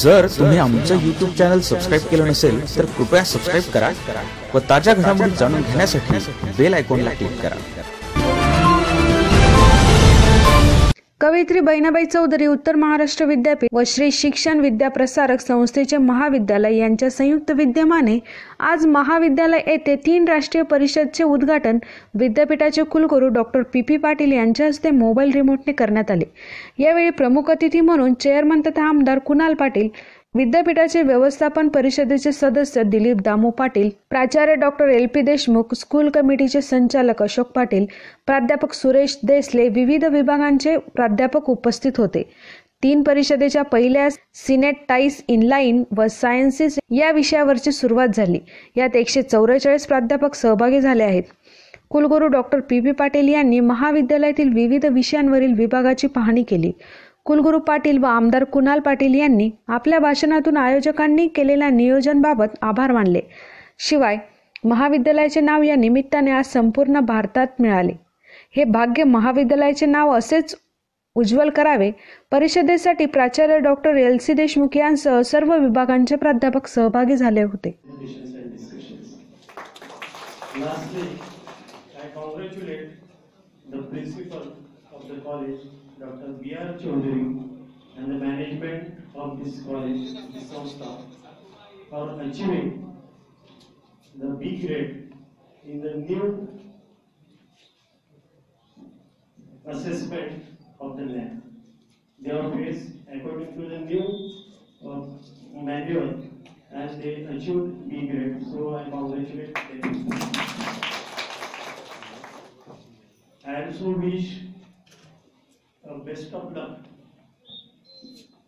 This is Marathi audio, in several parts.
जर तुम्ही आमचं यूट्यूब चॅनल सबस्क्राईब केलं नसेल तर कृपया सबस्क्राईब करा व ताज्या घडामोडी जाणून घेण्यासाठी बेल आयकॉनला क्लिक करा. कवयित्री बहिणाबाई चौधरी उत्तर महाराष्ट्र विद्यापीठ व श्री शिक्षण विद्याप्रसारक संस्थेचे महाविद्यालय यांच्या संयुक्त विद्यमाने आज महाविद्यालय येथे तीन राष्ट्रीय परिषदचे उद्घाटन विद्यापीठाचे कुलगुरू डॉक्टर पी पी पाटील यांच्या हस्ते मोबाईल रिमोटने करण्यात आले. यावेळी प्रमुख अतिथी म्हणून चेअरमन तथा आमदार कुणाल पाटील विद्यापीठाचे व्यवस्थापन परिषदेचे सदस्य दिलीप दामू पाटील प्राचार्य doctor L P Deshmukh school कमिटीचे संचालक अशोक पाटील प्राध्यापक सुरेश देसले विविध विभागांचे प्राध्यापक उपस्थित होते. तीन परिषदेच्या पहिल्या सिनेट टाईस इनलाईन व सायन्सेस या विषयावरची सुरुवात झाली. यात एकशे चौवेचाळीस प्राध्यापक सहभागी झाले आहेत. कुलगुरू डॉक्टर पी पी पाटील यांनी महाविद्यालयातील विविध विषयांवरील विभागाची पाहणी केली. कुलगुरू पाटील व आमदार कुणाल पाटील यांनी आपल्या भाषणातून आयोजकांनी केलेल्या नियोजनबाबत आभार मानले. शिवाय महाविद्यालयाचे नाव या निमित्ताने आज संपूर्ण भारतात मिळाले. हे भाग्य महाविद्यालयाचे नाव असेच उज्ज्वल करावे परिषदेसाठी प्राचार्य डॉक्टर एल. सी. देशमुख यांसह सर्व विभागांचे प्राध्यापक सहभागी झाले होते. Lastly, I congratulate the principal of the college, Dr. B. R. Chaudhary, and the management of this college, this Samstha, for achieving the B grade in the new assessment of the NAC. They are based according to the new uh, manual and they achieved B grade, so I congratulate them. I also wish best of luck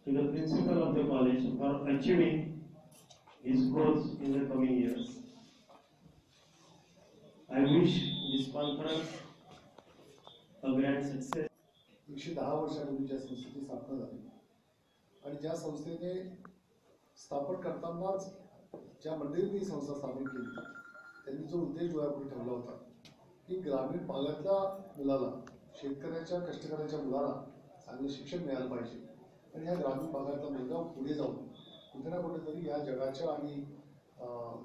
to the principal of the college for achieving his goals in the coming years. I wish this conference a grand success. एकशे दहा वर्षापूर्वी ज्या संस्थेची स्थापना झाली आणि ज्या संस्थेने स्थापन करतानाच ज्या मंडळींनी संस्था स्थापन केली त्यांनी जो उद्देश डोळ्यापुढे ठेवला होता की ग्रामीण भागातल्या मुलाला शेतकऱ्याच्या कष्टकऱ्याच्या मुलाला चांगलं शिक्षण मिळालं पाहिजे. आणि ह्या ग्रामीण भागातला मुलगा पुढे जाऊन कुठे ना कुठेतरी या जगाच्या आणि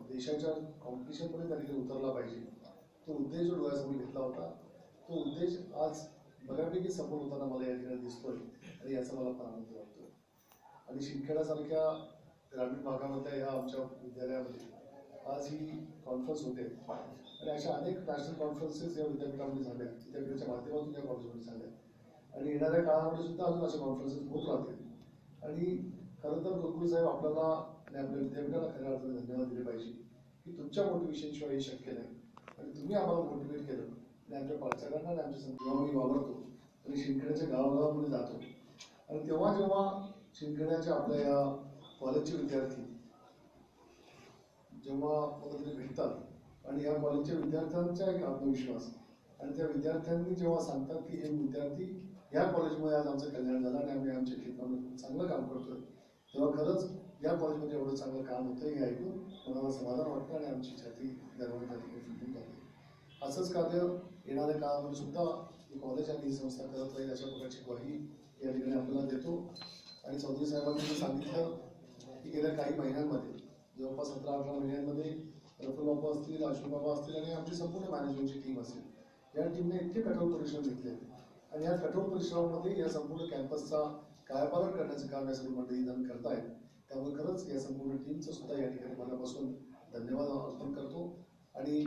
देशाच्या कॉम्पिटिशनमध्ये त्यांनी उतरला पाहिजे. तो उद्देश जो डोळ्यासमोर घेतला होता तो उद्देश आज बऱ्यापैकी सफल होताना मला या ठिकाणी दिसतोय आणि याचा मला फार आनंद वाटतो आणि शिंदखेडासारख्या ग्रामीण भागामधल्या या आमच्या विद्यालयामध्ये आज ही कॉन्फरन्स होते. आणि अशा अनेक नॅशनल कॉन्फरन्सेस या विद्यापीठामध्ये झाल्या विद्यापीठाच्या माध्यमातून या कॉलेजमध्ये झाल्या आणि येणाऱ्या काळामध्ये सुद्धा अजून अशा कॉन्फरन्सेस होत राहतील. आणि खरं तर गुरुकुल साहेब आपल्याला आपल्या विद्यापीठाला खऱ्या अर्थाने धन्यवाद दिले पाहिजे की तुमच्या मोटिवेशनशिवाय हे शक्य नाही. आणि तुम्ही आम्हाला मोटिवेट केलं. आणि आमच्या पालकांना आणि आमच्या जेव्हा मी वावरतो. आणि शिंकण्याच्या गावागावामध्ये जातो. आणि तेव्हा जेव्हा शिंकण्याच्या आपल्या या कॉलेजचे विद्यार्थी जेव्हा मला भेटतात. आणि या कॉलेजच्या विद्यार्थ्यांचा एक आत्मविश्वास. आणि त्या विद्यार्थ्यांनी जेव्हा सांगतात की हे विद्यार्थी या कॉलेजमध्ये आज आमचं कल्याण झालं आणि आम्ही आमच्या क्षेत्रामध्ये खूप चांगलं काम करतोय. तेव्हा खरंच या कॉलेजमध्ये एवढं चांगलं काम होतं हे ऐकून मनाला समाधान वाटतं आणि आमची छाती गर्वाने त्या ठिकाणी फुटून जाते. असंच कार्य येणाऱ्या काळामध्ये सुद्धा ही कॉलेज आणि ही संस्था करत राहील अशा प्रकारची ग्वाही या ठिकाणी आपल्याला देतो. आणि चौधरी साहेबांनी सांगितलं की गेल्या काही महिन्यांमध्ये जवळपास सतरा अठरा महिन्यांमध्ये रफल बाबा असतील अशोक बाबा असतील आणि आमची संपूर्ण मॅनेजमेंटची टीम असेल. या टीमने इतके कठोर परिश्रम घेतले आणि या कठोर परिश्रमामध्ये या संपूर्ण कॅम्पसचा कायापालन करण्याचं काम या सर्व मंडळी जण करतायत. त्यामुळे खरंच या संपूर्ण टीमचं सुद्धा या ठिकाणी मनापासून धन्यवाद अर्पण करतो. आणि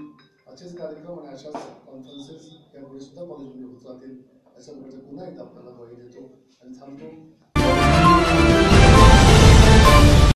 असेच कार्यक्रम आणि अशाच कॉन्फरन्सेस यापुढे सुद्धा कॉलेजमध्ये होत राहतील अशा प्रकारचे पुन्हा एकदा आपल्याला ग्वाही देतो आणि थांबतो.